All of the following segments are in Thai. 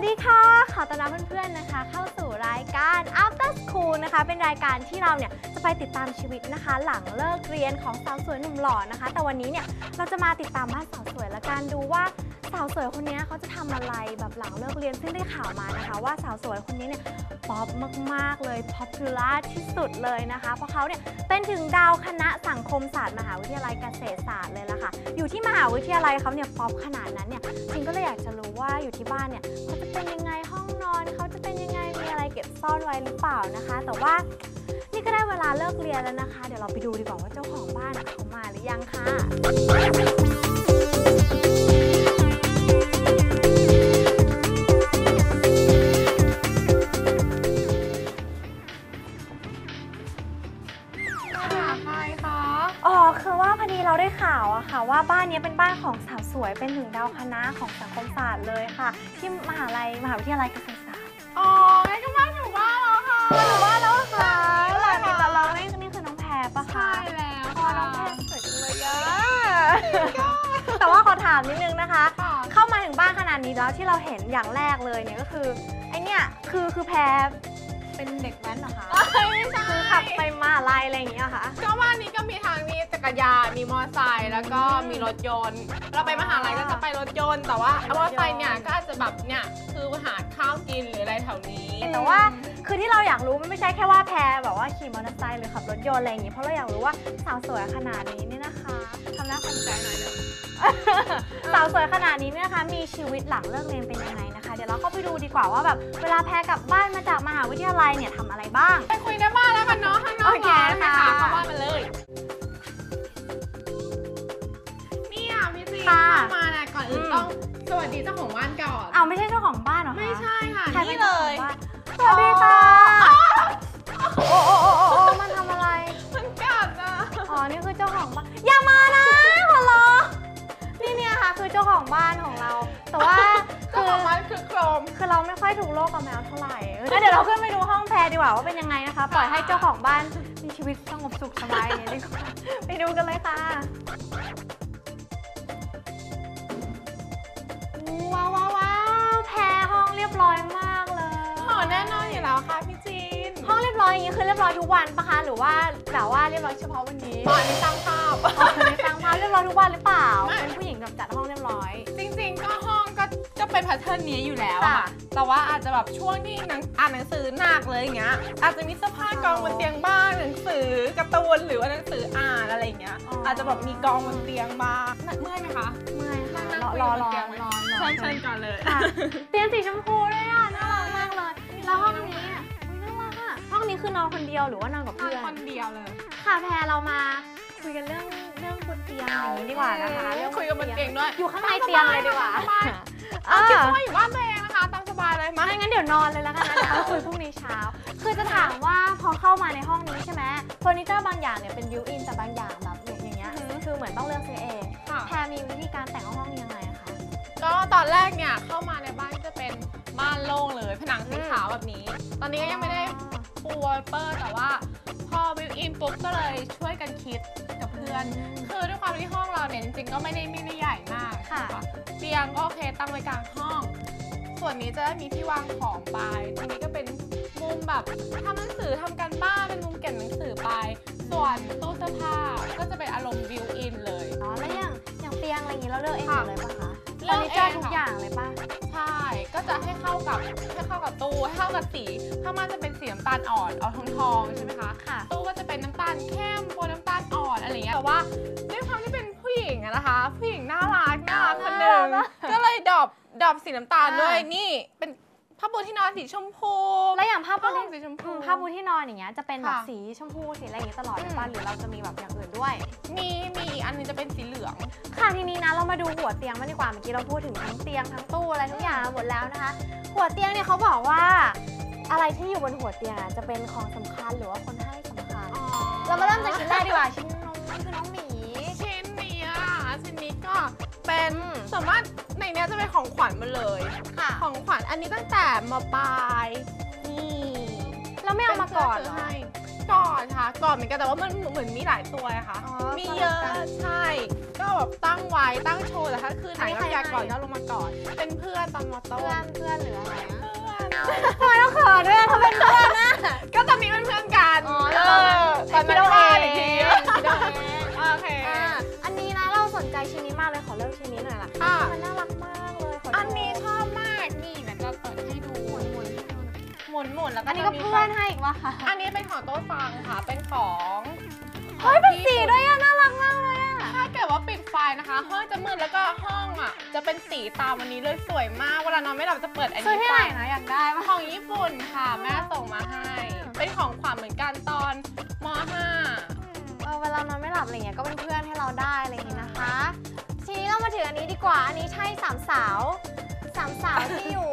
วัสดีค่ะ ขอต้อนรับเพื่อนๆนะคะ เข้าสู่รายการ After School นะคะ เป็นรายการที่เราเนี่ยจะไปติดตามชีวิตนะคะ หลังเลิกเรียนของสาวสวยหนุ่มหล่อนะคะ แต่วันนี้เนี่ยเราจะมาติดตามบ้านสาวสวยและการดูว่าสาวสวยคนนี้เขาจะทำอะไรแบบหลังเลิกเรียนซึ่งได้ข่าวมานะคะ ว่าสาวสวยคนนี้เนี่ยป๊อปมากๆเลย popular ที่สุดเลยนะคะ เพราะเขาเนี่ยเป็นถึงดาวคณะสังคมศาสตร์มหาวิทยาลัยเกษตรศาสตร์เลยล่ะค่ะ อยู่ที่มหาวิทยาลัยเขาเนี่ยป๊อปขนาดนั้นเนี่ยจริงก็เลยอยากจะรู้ว่าอยู่ที่บ้าน ซ่อนไว้หรือเปล่านะคะ แต่ว่านี่ก็ได้เวลาเลิกเรียนแล้วนะคะ เดี๋ยวเราไปดูดีกว่าว่าเจ้าของบ้านอะเขามาหรือยังค่ะใครคะอ๋อคือว่าพอดีเราได้ข่าวอะค่ะ ว่าบ้านนี้เป็นบ้านของสาวสวยเป็นถึงดาวคณะของสังคมศาสตร์เลยค่ะ ที่มหาลัยมหาวิทยาลัยเกษตรศาสตร์ อ๋อไอ้ก็บ้านอยู่บ้าน ว่าขอถามนิดนึงนะคะค่ะเข้ามาถึงบ้านขนาดนี้แล้วที่เราเห็นอย่างแรกเลยเนี่ยก็คือไอเนี่ยคือคือแพรเป็นเด็กแว้นเหรอคะไม่ใช่คือขับไปมหาลัยอะไรอย่างเงี้ยค่ะ ก็บ้านนี้ก็มีทางมีจักรยานมีมอเตอร์ไซค์แล้วก็มีรถยนต์ เราไปมหาลัยก็จะไปรถยนต์ แต่ว่ามอเตอร์ไซค์เนี่ยก็อาจจะแบบเนี่ยคือหาข้าวกินหรืออะไรแถวนี้ แต่ว่าคือที่เราอยากรู้มันไม่ใช่แค่ว่าแพรแบบว่าขี่มอเตอร์ไซค์หรือขับรถยนต์อะไรอย่างงี้เพราะเราอยากรู้ว่าสาวสวยขนาดนี้เนี่ยนะคะทำหน้าสนใจหน่อยเนอะ สาวสวยขนาดนี้เนี่ยนะคะมีชีวิตหลังเลิกเรียนเป็นยังไงนะคะ เดี๋ยวเราเข้าไปดูดีกว่าว่าแบบเวลาแพรกลับบ้านมาจากมหาวิทยาลัยเนี่ยทำอะไรบ้าง ไปคุยในบ้านแล้วกันเนาะข้างนอกโอเคร้อนค่ะเข้าบ้านมาเลยนี่อะพี่จีค่ะเข้ามานะก่อนอื่นอืมต้องสวัสดีเจ้าของบ้านก่อนเอาวไม่ใช่เจ้าของบ้านเหรอคะไม่ใช่ค่ะใครเป็นี่นเลจ้าของยบ้านสวัสดีค่ะโอ้โอ้โอ้โอ้โอ้มันทำอะไรมันกัดอะอ๋อนี่คือเจ้าของบ้านอย่ามานะ ค่ะคือเจ้าของบ้านของเรา แต่ว่าเจ้าคือของบ้านคือโครม คือเราไม่ค่อยถูกโลกกับแมวเท่าไหร่งั้นเดี๋ยวเราขึ้นไปดูห้องแพรดีกว่าว่าเป็นยังไงนะคะ ปล่อยให้เจ้าของบ้านมีชีวิตสงบสุขสบายอย่างนี้ดีกว่าไปดูกันเลยค่ะว้าวว้าวว้าวแพรห้องเรียบร้อยมากเลยหอแน่นอนอยู่แล้วค่ะพี่จีนห้องเรียบร้อยอย่างนี้คือเรียบร้อยทุกวันปะคะหรือว่าแบบว่าเรียบร้อยเฉพาะวันนี้ตอนนี้ตั้งภาพ อ๋อในตังพา เรียบร้อยทุกวันหรือเปล่า ไม่ เป็นผู้หญิงแบบจัดห้องเรียบร้อย จริงๆ ก็ห้องก็จะเป็นแพทเทิร์นนี้อยู่แล้วอะค่ะค่ะ แต่ว่าอาจจะแบบช่วงที่หนังอ่านหนังสือหนักเลยอย่างเงี้ย อาจจะมีเสื้อผ้ากองบนเตียงบ้างหนังสือการ์ตูนหรือว่าหนังสืออ่านอะไรอย่างเงี้ย อ๋ออ อาจจะแบบมีกองบนเตียงบ้างน่ะเมื่อยไหมคะ เมื่อยค่ะนั่งรอคุยรอกัรบอเตียงไหมรอรอ เชิญเชิญก่อนเลย ค่ะเตียงสีชมพูด้วยอะน่ารักมากเลย แล้วห้องนี้อะอุ๊ยน่ารักอะห้องนี้คือนอนคนเดียวหรือว่านอนกับทาเพื่อนคนเดียวเลย ค่ะแพรเรามาคุยกันเรื่อง เรื่องบนเตียงอย่างนี้ดีกว่านะคะเรื่องคุยกับบนเตียงด้วยอยู่ข้างในเตียงเลยดีกว่าสบายอ่าคิดว่าอยู่บ้านตัวเองนะคะตามสบายเลยมาไม่งั้นเดี๋ยวนอนเลยแล้วกันนะเดี๋ยวเราคุยพรุ่งนี้เช้า คือจะถามว่าพอเข้ามาในห้องนี้ใช่ไหมเฟอร์นิเจอร์บางอย่างเนี่ยเป็นบิวอินแต่บางอย่างแบบอย่างเงี้ยอือหือคือเหมือนต้องเลือกซื้อเองค่ะแพรมีวิธีการแต่งห้องนี้ยังไงอะคะก็ตอนแรกเนี่ยเข้ามาในบ้านก็จะเป็นบ้านโล่งเลยผนังสีขาวแบบนี้ ตอนนี้ก็ยังไม่ได้ ปูวอลเปอร์แต่ว่าพอบิวอินปุ๊บก็เลยช่วยกันคิดกับเพื่อน คือด้วยความที่ห้องเราเนี่ยจริงๆก็ไม่ได้ไม่ได้ใหญ่มากค่ะนเตียงก็โอเคตั้งไว้กลางห้อง ส่วนนี้จะได้มีที่วางของไปตรงนี้ก็เป็นมุมแบบทำหนังสือทำการบ้านเป็นมุมเก็บหนังสือไป ส่วนตู้เสื้อผ้าก็จะเป็นอารมณ์บิวอินเลย อ๋อแล้วอย่างอย่างเตียงอะไรอย่างงี้เราเลือกเองหมดเลยปะคะเลือกฟร์นิเจอร์เองทุกค่ะ อย่างเลยปะใช่ก็ จะให้เข้ากับให้เข้ากับตู้ให้เข้ากับสีข้างม่านจะเป็นสีน้ำตาลอ่อนเอาทองทองๆใช่ไหมคะค่ะ ตู้ก็จะเป็นน้ำตาลเข้มบนน้ำตาลอ่อนอะไรอย่างเงี้ยแต่ว่าด้วยความที่เป็นผู้หญิงอะนะคะ ผู้หญิงน่ารักน่ารักคนหนึ่งน่ารักก็เลยดรอปดรอปสีน้ำตาลอ่าด้วยนี่เป็น ผ้าปูที่นอนสีชมพูแล้วอย่างผ้าปูผ้าห่ที่มสีชมพู ผ้าปูที่นอนอย่างเงี้ยจะเป็นแบบค่ะ สีชมพูสีอะไรอย่างงี้ตลอดเลยปะอืมหรือเราจะมีแบบอย่างอื่นด้วย มีมีอีกอันนึงจะเป็นสีเหลือง ค่ะทีนี้นะเรามาดูหัวเตียงมางดีกว่าเมื่อกี้เราพูดถึงทั้งเตียงทั้งตู้อะไรทุกอย่างหมดแล้วนะคะ หัวเตียงเนี่ยเขาบอกว่า อะไรที่อยู่บนหัวเตียงอะจะเป็นของสำคัญหรือว่าคนให้สำคัญ เรามาเริ่มจากชิ้นแรกดีกว่าชิ้นน้องนี่คือน้องหมี เป็นอืมสามารถในเนี้ยจะเป็นของขวัญหมาเลย ค่ะของขวัญอันนี้ตั้งแต่มปลายนี่เราไม่เอามาก่อนป็เหรเสื้อซื้ให้ก่อนค่ะ ก่อนเหมือนกันแต่ว่ามันเหมือนมีหลายตัวอะค่ะ อ๋อมีเยอะสลับกันใช่ ก็แบบตั้งไว้ตั้งโชว์แต่ถ้าคืนไหนอันนี้ก็ใครอยากก่อนให้ ก็ลงมาก่อน เป็นเพื่อนตอนมอต้เพื่อนนเพื่อนหรืออะไรนะเพื่อนทำไมต้องเขินด้วยเขาเป็นเพื่อนนะ ก็ตอนนี้เป็นเพื่อนกันอ๋อเออตอนคินั้ดนเอาว่าเองอีกทีคิ ชิ้นนี้มากเลยขอเลือกชิ้นนี้หน่อยล่ะอะ มันน่ารักมากเลยขดูอันนี้ชอบมากนี่เดี๋ยวจะเปิดให้ดูหมุนหมุนให้ดูหน่อยหมุนหมุนแล้วก็อันนี้ก็จะมีเพื่อนให้อีกว่ะอันนี้เป็นของโต๊ะฟังค่ะ เป็นของเฮ้ยเป็นสีด้วยอะน่ารักมากเลยอะถ้าเกิดว่าปิดไฟนะคะ ห้องจะมืดแล้วก็ห้องอะ จะเป็นสีตามวันนี้เลยสวยมาก เวลานอนไม่หลับจะเปิดอันซื้อนี้ที่ไหนฟังนะอยากได้ปะของญี่ปุ่นค่ะ แม่ส่งมาให้ เป็นของขวัญเหมือนกันตอนมเออเวลานอนไม่หลับอะไรเงี้ยก็เป็นเพื่อนให้เราได้อะไรอย่างงี้นะคะ ทีนี้เรามาถึงอันนี้ดีกว่า อันนี้ใช่สามสาวสามสาวที่อยู่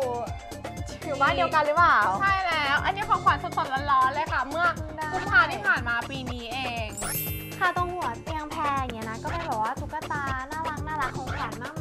อยู่บ้านเดียวกันหรือเปล่า .5 ใช่แล้ว อันนี้ของขวัญสดๆร้อนๆเลยค่ะ เมื่อได้ กุมภาที่ผ่านมาปีนี้เอง ค่ะตรงหัวเตียงแพรอย่างเงี้ยนะก็เป็นแบบว่าตุ๊กตาน่ารักน่ารักของขวัญมาก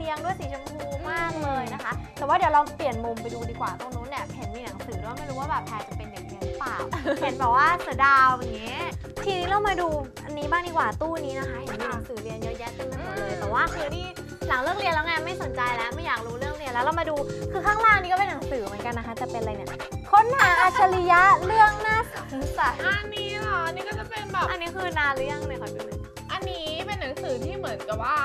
เข้ากับเตียงด้วยสีชมพูมากเลยนะคะ แต่ว่าเดี๋ยวเราเปลี่ยนมุมไปดูดีกว่าตรงนู้นเนี่ยเห็นมีหนังสือด้วยไม่รู้ว่าแบบแพรจะเป็นเด็กเรียนหรือเปล่า เห็นแบบว่าเสือดาวอย่างเงี้ยทีนี้เรามาดูอันนี้บ้างดีกว่าตู้นี้นะคะ เห็นมีหนังสือเรียนเยอะแยะเต็มไปหมดเลย แต่ว่าคือนี่หลังเลิกเรียนแล้วไงไม่สนใจแล้วไม่อยากรู้เรื่องเรียนแล้วเรามาดูคือข้างล่างนี้ก็เป็นหนังสือเหมือนกันนะคะจะเป็นอะไรเนี่ยค้นหาอัจฉริยะเรื่องน่าสงสัยอันนี้เหรออันนี้ก็จะเป็นแบบอันนี้คือนานหรือยังเนี่ยขอดูหน่อยอั นนี้เป็นหนังสือที่เหมือนกับว่า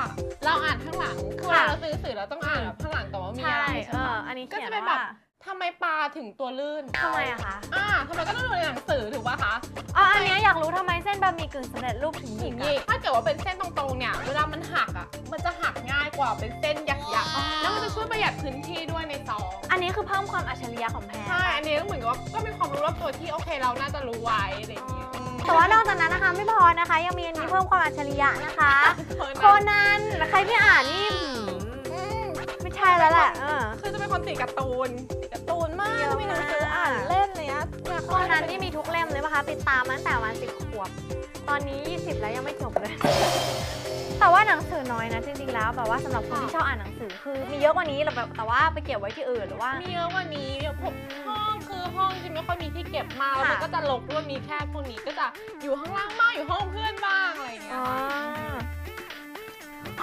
เราอ่านข้างหลังคือเวลาค่ะเราซื้อหนังสือเราต้องอ่านแบบข้างหลังก่อนว่ามีใช่อะไรเอใช่ไหมออันนี้ก็เขียจะนเป็นแบว่าบทำไมปลาถึงตัวลื่นทำไมอะคะ อ่าทำไมก็ต้องดูในหนังสือถูกป่ะคะอ๋ออันเนี้ยอยากรู้ทำไมเส้นบะหมี่กึ่งสำเร็จรูปถึงหยิถึกงอะนี่ถ้าเกิดว่าเป็นเส้นตรงๆเนี่ย เวลามันหักอะมันจะหักง่ายกว่าเป็นเส้นหยักอ๋อๆแล้วมันจะช่วยประหยัดพื้นที่ด้วยในซอง อันนี้คือเพิ่มความอัจฉริยะของแพรใช่ อันนี้ก็เหมือนกับว่าก็เป็นความรู้รอบตัวที่โอเคเราน่าจะรู้ไว้อะไรอย่างเงี้ยอืม แต่ว่านอกจากนั้นนะคะไม่พอนะคะ ยังมีอันนี้เพิ่มความอัจฉริยะนะคะเพราะโคนั้นนันใครที่อ่านนี่หืมอืมไม่ใช่แล้วแหละเออคือจะเป็นคนติดการ์ตูนติดการ์ตูนมากเยอะมีหนังสือมากอ่านเล่นอะไรเงี้ยเนี่ยโคนันนี่มีทุกเล่มเลยปะคะติดตามมาตั้งแต่วันสิบขวบ ตอนนี้ 20 แล้วยังไม่จบเลย แต่ว่าหนังสือน้อยนะจริงๆแล้วแบบว่าสำหรับคนที่ชอบอ่านหนังสือคือมีเยอะกว่านี้หรือแบบแต่ว่าไปเก็บไว้ที่อื่นหรือว่า มีเยอะกว่านี้ผมห้องคือห้องจะไม่ค่อยมีที่เก็บมากแล้วมันค่ะก็จะรกด้วยมีแค่พวกนี้ก็จะอยู่ข้างล่างบ้างอยู่ห้องเพื่อนบ้างอะไรอย่างเงี้ยอ๋อ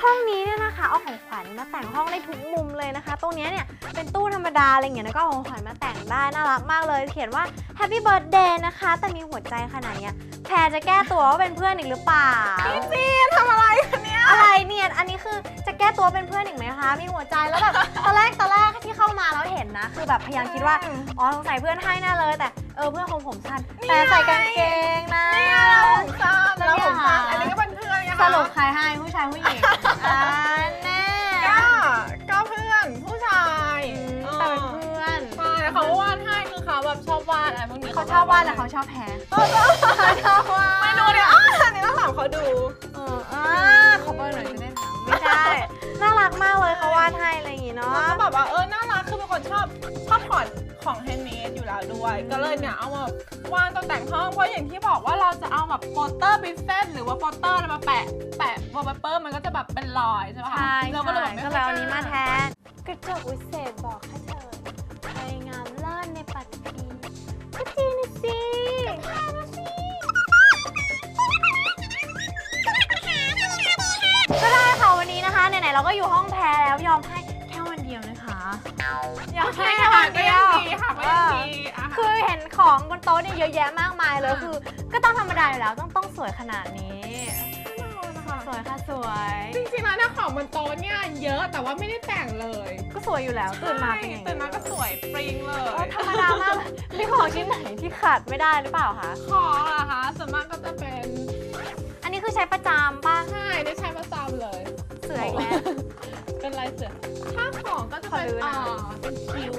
ห้องนี้เนี่ยนะคะเอาของขวัญมาแต่งห้องได้ทุกมุมเลยนะคะ ตรงเนี้ยเนี่ยเป็นตู้ธรรมดาอะไรอย่างเงี้ยแล้วก็เอาของขวัญมาแต่งได้น่ารักมากเลย เขียนว่า Happy Birthday นะคะ แต่มีหัวใจขนาดเนี้ยแพรจะแก้ตัวว่าเป็นเพื่อนอีกหรือเปล่าจีนทำอะไรคะเนี่ย อะไรเนี่ยอันนี้คือจะแก้ตัวเป็นเพื่อนอีกไหมคะ มีหัวใจแล้วแบบตอนแรกตอนแรกที่เข้ามาแล้วเห็นนะ คือแบบพยายามคิดว่าอ๋อสงสัยเพื่อนให้แน่เลย แต่เออเพื่อนของผมสั้นแต่ใส่กางเกงนะเนี่ยเราผมสั้นแล้วเราเนี่ยผมสั้นค่ะอันนี้ก็เป็นเพื่อนไงคะสรุปใครให้ผู้ชายผู้หญิงอ่า ชอบวาดอะไรพวกนี้เขาชอบวาดแต่เขาชอบแพ้เขาชอบชอบวาดไม่รู้เนี่ยอ้าวอันนี้ต้องถามเขาดูเอออ่าขอเบอร์หน่อยจะได้ถามไม่ใช่น่ารักมากเลยเขาวาดให้อะไรอย่างงี้เนาะ แล้วก็แบบว่าเออน่ารักคือเป็นคนชอบชอบของของแฮนด์เมดอยู่แล้วด้วย ก็เลยเนี่ยเอามาวางตกแต่งห้องเพราะอย่างที่บอกว่าเราจะเอาแบบโปสเตอร์เป็นเส้นหรือว่าโปสเตอร์อะไรมาแปะแปะวอลเปเปอร์มันก็จะแบบเป็นรอยใช่ไหมคะใช่เราก็เลยแบบไม่ก็ค่เลยอยเอาอันนี้มาแทกล้นกระจกวิเศษบอกให้เธอไปงามเลิศในปัตตภี ก็จริงนะสิก็ได้ค่ะวันนี้นะคะ ไหนๆ เราก็อยู่ห้องแพรแล้วยอมให้แค่วันเดียวนะคะ ยอมใช่ให้แค่ค่ะวันก็เดียยังวดีค่ะก็ยังดีอะคือเห็นของบนโต๊ะเนี่ยเยอะแยะมากมายเลยอ่าคือ ก็ต้องธรรมดาอยู่แล้วต้องต้องสวยขนาดนี้แน่นอนค่ะ สวยค่ะสวย จริงๆแล้วเนี่ยของบนโต๊ะเนี่ยเยอะแต่ว่าไม่ได้แต่งเลยก็สวยอยู่แล้วตื่นมาเป็นใช่อย่างตื่นมาก็สวยปริงเลเออย ธรรมดามากเลยมีของชิ้นไหนที่ขาดไม่ได้หรือเปล่าคะของเหรอคะส่วนมากก็จะเป็นอันนี้คือใช้ประจำป่ะใช่ได้ใช้ประจำเลย เสืออีกแล้ว เป็นลายเสือถ้าของก็จะเป็นขอดูหน่อ่าอยเป็นคิ้ว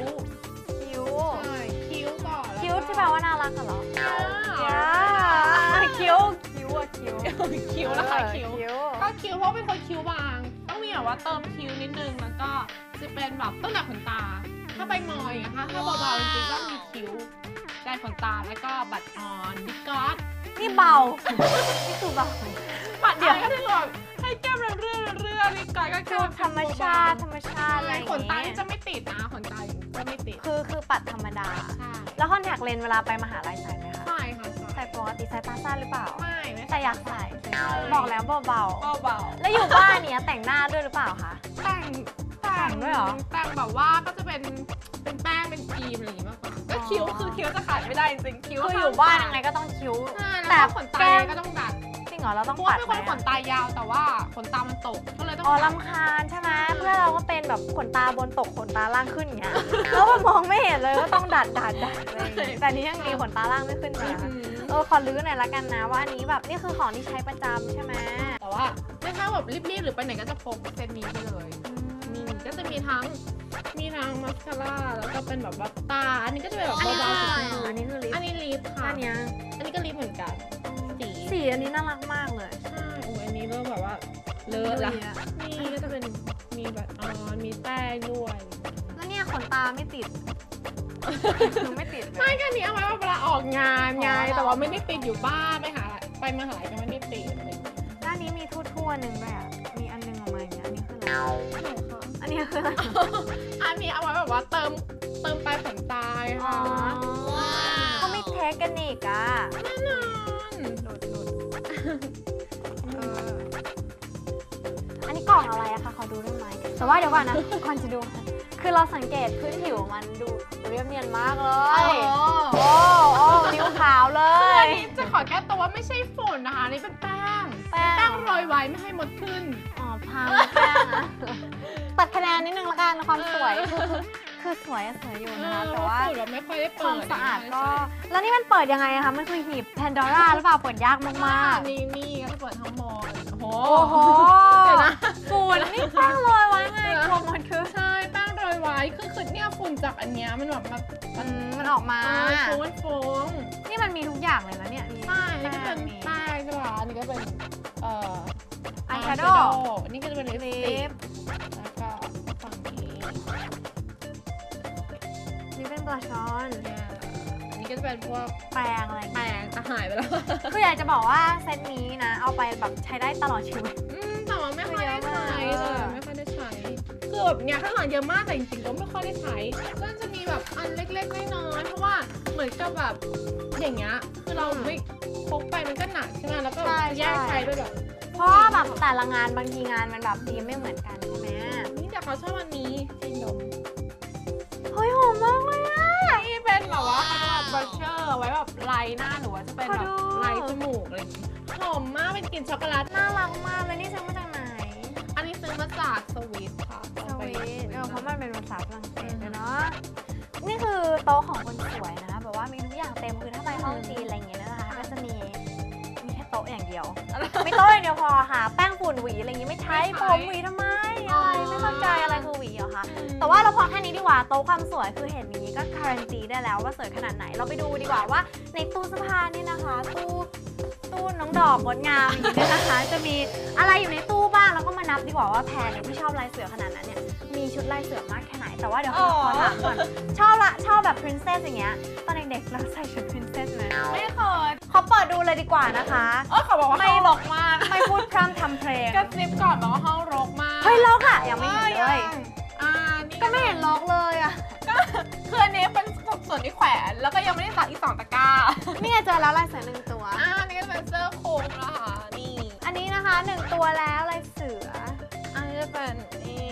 คิ้วใช่คิ้วก่อนแล้วก็คิ้วที่แปลว่าน่ารักกันเหรออ่าคิ้ว คิ้วอะคิ้ว คิ้วนะคะคิ้ว คิ้วก็คิ้วเพราะเป็นคนคิ้วบาง ต้องมีแบบว่าเติมคิ้วนิดนึงแล้วก็จะเป็นแบบต้นหนักขนตา ถ้าไปมอยอย่างเงี้ยค่ะถ้าเบาๆจริงๆก็มีคิ้วได้ขนตาแล้วก็บัตรออนบิ๊กก๊อตนี่เบา นี่คือเบา บัตรออนก็จะแบบให้แก้มเรื่อยๆเรื่อยๆบิ๊กก๊อตก็คืแก้อมธรรมชาติธรรมชาติอะไรใช่อย่างขนตางี้นี่จะไม่ติดนะขนตาก็ไม่ติด คือคือปัดธรรมดาใช่แล้วคอนแทคเลนส์เวลาไปมหาลัยใส่ไหม คะใช่ค่ะใช่ใส่ปกติใส่ตาสั้นหรือเปล่า ไม่ไม่แต่อยากใส่บอกแล้วเบาเบาๆ แล้วอยู่บ้านเนี้ยแต่งหน้าด้วยหรือเปล่าคะ ๆแต่งแต่งด้วยเหรอ แต่งแบบว่าก็จะเป็นเป็นแป้งเป็นครีมอะไรอย่างงี้มากกว่าก็คิ้วอ๋อคือคิ้วจะขาดไม่ได้จริงๆคิ้วคืออยู่บ้านยังไงก็ต้องคิ้ว ใช่แต่แต่ขนแก้ตามก็ต้องดัดจริง เหรอเราต้องเพราะปัว่าดเป็นไหคมนขนอะตายาวแต่ว่าขนตามันตกก็เลยต้องอ๋อดัดลำคาญใช่ไหมเพื่อนเราก็เป็นแบบขนตาบนตกขนตาล่างขึ้นอย่างเงี้ยแล้วมันมองไม่เห็นเลยก็ต้องดัดดัดดัดอะไรอย่างเลยแต่อันนี้ยังมีขนตาล่างไม่ขึ้นเลยอะอืมเออขอลื้อหน่อยละกันนะว่าอันนี้แบบนี่คือของที่ใช้ประจำใช่ไหมแต่ว่าถ้าแบบรีบๆหรือไปไหนก็จะพกเซตนี้ไปเลยมีก็จะมีทั้งมีทั้งมาสคาร่าแล้วก็เป็นแบบว่าตาอันนี้ก็จะเป็นแบบอันนี้เบาคือๆอะไรสีอะอันนี้คือลิปอันนี้ลิปค่ะอันเนี้ยอันนี้ก็ลิปเหมือนกัน สีสีอันนี้น่ารักมากเลยใช่โอ้ยอันนี้เริ่มแบบว่าเลอะละดูดิอะนี่ก็จะเป็นมีแบบอ๋อมีแป้งด้วย แล้วเนี่ยขนตาไม่ติดไม่ติดเลไม่ยก็อันนี้เอาไว้ว่าเวลาออกงานไงอ๋อแต่ว่าไม่ได้ติดอยู่บ้านไปหาไปมหาลัยก็ไม่ได้ติดอะไรอย่างเงี้ยด้านนี้มีทั่วๆหนึ่งด้วยอะมีอันหนึงออกมาอย่างเงี้ยอันนี้คืออะไรไหนคะอันนี้คืออะไรอันนี้เอาไว้แบบว่าเติมเติมปลายขนตาอ๋อค่ะเขาไม่เทคกันอีกอะ เอออันนี้กล่องอะไรอะคะขอดูได้ไหมแต่ว่าเดี๋ยวก่อนนะก่อนจะดู คือเราสังเกตพื้นผิวมันดูเรียบเนียนมากเลยโอ้โอ้นิ้วขาวเลคืออัย นนี้จะขอแก้ตัวว่าไม่ใช่ฝุ่นนะคะอันนี่เป็นแป้งแป้งแป้งโรยไว้ไม่ให้มดขึ้น อ๋อพังแป้งอะตัดคะแนนนิดนึงละกันความสวย คือสวยอะสวยอยู่นะคะแต่ว่าฝุ่นเราไม่ค่อยได้คเปิวามดสะอาดก็ แล้วนี่มันเปิดยังไงอะคะมันคือหีบแพนดอร่าหรือเปล่าเปิดยากมากนี่นี่ก็จะเปิดทั้งหมดโอ้โหๆโอ้โหเดี๋ยวนะฝุ่นนี่แป้งโรยไว้ไงกลัวมันคือใช่แป้งโรยไว้คือคือเนี่ยฝุ่นจากอันเนี้ยมันแบบมามันมันออกมาโค้งโค้งนี่มันมีทุกอย่างเลยนะเนี่ยมีใช่อันนี้ก็เป็นมีแป้งใช่ป่ะอันนี้ก็เป็นเอ่อ eyeshadow อันนี้ก็จะเป็นลิปสลิติกปแล้วก็ฝั่งนี้ นี่เป็นบลัชออน เนี่ยอันนี้ก็จะเป็นพวกแปรงอะไรอย่างแป้เงี้ยงแต่หายไปแล้วคืออยากจะบอกว่าเซตนี้นะ เอาไปแบบใช้ได้ตลอดชีวิต อืมแต่ว่าไม่ค่อยได้ใช้เยเลอะมากยไม่ค่อยได้ใช้คือแบบเนี่ยข้างหลังเยอะมากแต่จริงๆก็ไม่ค่อยได้ใช้ก็จะมีแบบอันเล็กๆน้อยๆเพราะว่าเหมือนกับแบบอย่างเงี้ยคือเราไม่พกไปมันก็หนักใช่ไหมแล้วก็ใช่แยกใช่ใช้ไปแบบเพราะว่าแบบแต่ละงานบางทีงานมันแบบธีมไม่เหมือนกันใช่ไหมนี่แต่เขาชอบอันนี้ฟินดม หน้าหรือว่าจะเป็นขอแบดูบไลน์จมูกอะไรอย่างงี้หอมมากเป็นกลิ่นช็อกโกแลต น่ารักมากเลยนี่ซื้อมาจากไหนอันนี้ซื้อมาจากสวิตค่ะสเอาไปวีทเออเพราะมันเป็นภาษาฝรั่งเศสด้วยเนาะนี่คือโต๊ะของคนสวยนะคะแบบว่ามีทุกอย่างเต็มคือถ้าไปห้องจีนอะไรอย่างเงี้ย โต๊ะอย่างเดียว ไม่โต๊ะอย่างเดียวพอค่ะแป้งฝุ่นหวีอะไรอย่างงี้ไม่ใช้ไม่ผใช้มหวีทำไมอะไรไม่เข้าใจอะไรคือหวีเหรอคะอืมแต่ว่าเราพอแค่นี้ดีกว่าโต๊ะความสวยคือเห็นอย่างนี้ก็การันตีได้แล้วว่าสวยขนาดไหนเราไปดูดีกว่าว่า ในตู้เสื้อผ้านี่นะคะตู้ตู้น้องดอกงดงามอย่างนี้นะคะ จะมีอะไรอยู่ในตู้บ้างแล้วก็มานับดีกว่าว่าแพรเนี่ยที่ชอบลายเสือขนาดนั้นเนี่ยมีชุดลายเสือมากแค่ไหน แต่ว่าเดี๋ยวขอขอถามก่อนชอบละชอบแบบ princess อย่างเงี้ยตอนเด็กๆเราใส่ชุด princess ไหมไม่เคยขอเปิดดูเลยดีกว่านะคะเออเขาบอกว่าไม่ห้องรกมากไม่พูดพร่ำทำเพลงกระซิบก่อนบอกว่าห้องรกมากเฮ้ยล็อกอะยังไม่เห็นเลยยังอ่านี่ก็ไม่เห็นล็อกเลยอะคืออันนี้เป็นส่วนที่แขวนแล้วก็ยังไม่ได้ตัดอีกสองตะกร้านี่ไงเจอแล้วลายเสือหนึ่งตัว อ่าอันนี้ก็เป็นเสื้อโค้งนะคะนี่ อันนี้นะคะหนึ่งตัวแล้วลายเสืออันนี้จะเป็นนี่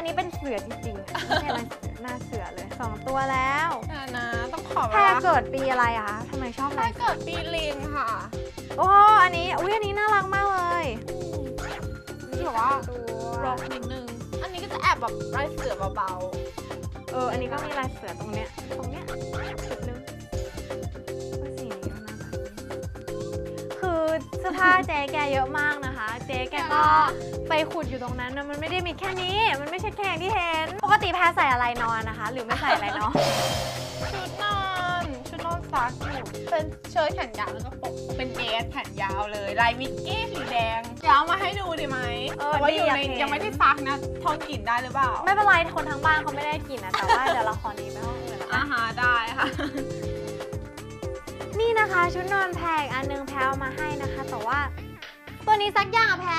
อันนี้อันนี้เป็นเสือจริงๆอะไม่ใช่ลายเสือหน้าเสือเลยสองตัวแล้วนะนะต้องขอแพรเกิดปีอะไรอะคะทำไมชอบถ้าลายเสืเกิอดปีลิงค่ะโอ้อันนี้อุ้ยอันนี้น่ารักมากเลยนี่แบบว่าตัวรกนิดนึง อันนี้ก็จะแอบแบบลายเสือเบาเออ อันนี้ก็มีลายเสือตรงเนี้ย ตรงเนี้ยจุดนึ เสื้อผ้าเจ๊แกเยอะมากนะคะ เจ๊ๆแกก็ไปขุดอยู่ตรงนั้นนะมันไม่ได้มีแค่นี้ มันไม่ใช่แค่อย่างที่เห็น ปกติแพรใส่อะไรนอนนะคะ หรือไม่ใส่อะไรนอนชุดนอนชุดนอนซักอยู่เป็นเชิ้ตแขนยาวแล้วก็ปกเป็นเดรสแขนยาวเลยลายมิกกี้สีแดงเดี๋ยวเอามาให้ดูดีไหมเออแต่ว่าอยู่ดีอะในเห็น ยังไม่ได้ซักนะทนกลิ่นได้หรือเปล่าไม่เป็นไรคนทั้งบ้านเขาไม่ได้กินนะแต่ว่าเดี๋ยวเราขอหนีไปห้องอื่นแล้วกัอานหาได้ค่ะ นี่นะคะ ชุดนอนแพรอีกอันนึงแพรเอามาให้นะคะ แต่ว่า ตัวนี้ซักย่างอะแพร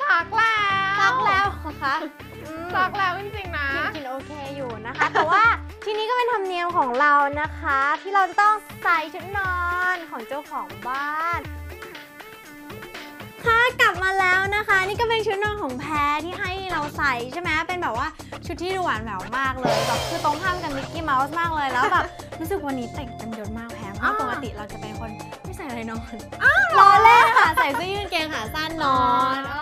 ซักแล้วซักแล้วเหรอคะอืม ซักแล้วจริงๆนะกินกินโอเคอยู่นะคะ แต่ว่าทีนี้ก็เป็นธรรมเนียมของเรานะคะ ที่เราจะต้องใส่ชุดนอนของเจ้าของบ้าน ค่ะกลับมาแล้วนะคะ นี่ก็เป็นชุดนอนของแพรที่ให้เราใส่ใช่ไหมเป็นแบบว่าชุดที่ดูหวานแหววมากเลยแบบคือตรงข้ามกันมิกกี้เมาส์มากเลยแล้วแบบรู้สึกวันนี้แต่งเต็มยศมากแพร เพราะว่าอ้าวปกติเราจะเป็นคนไม่ใส่อะไรนอนล้อเล่นค่ะใส่เสื้อยืดกางเกงขาสั้นนอนเอ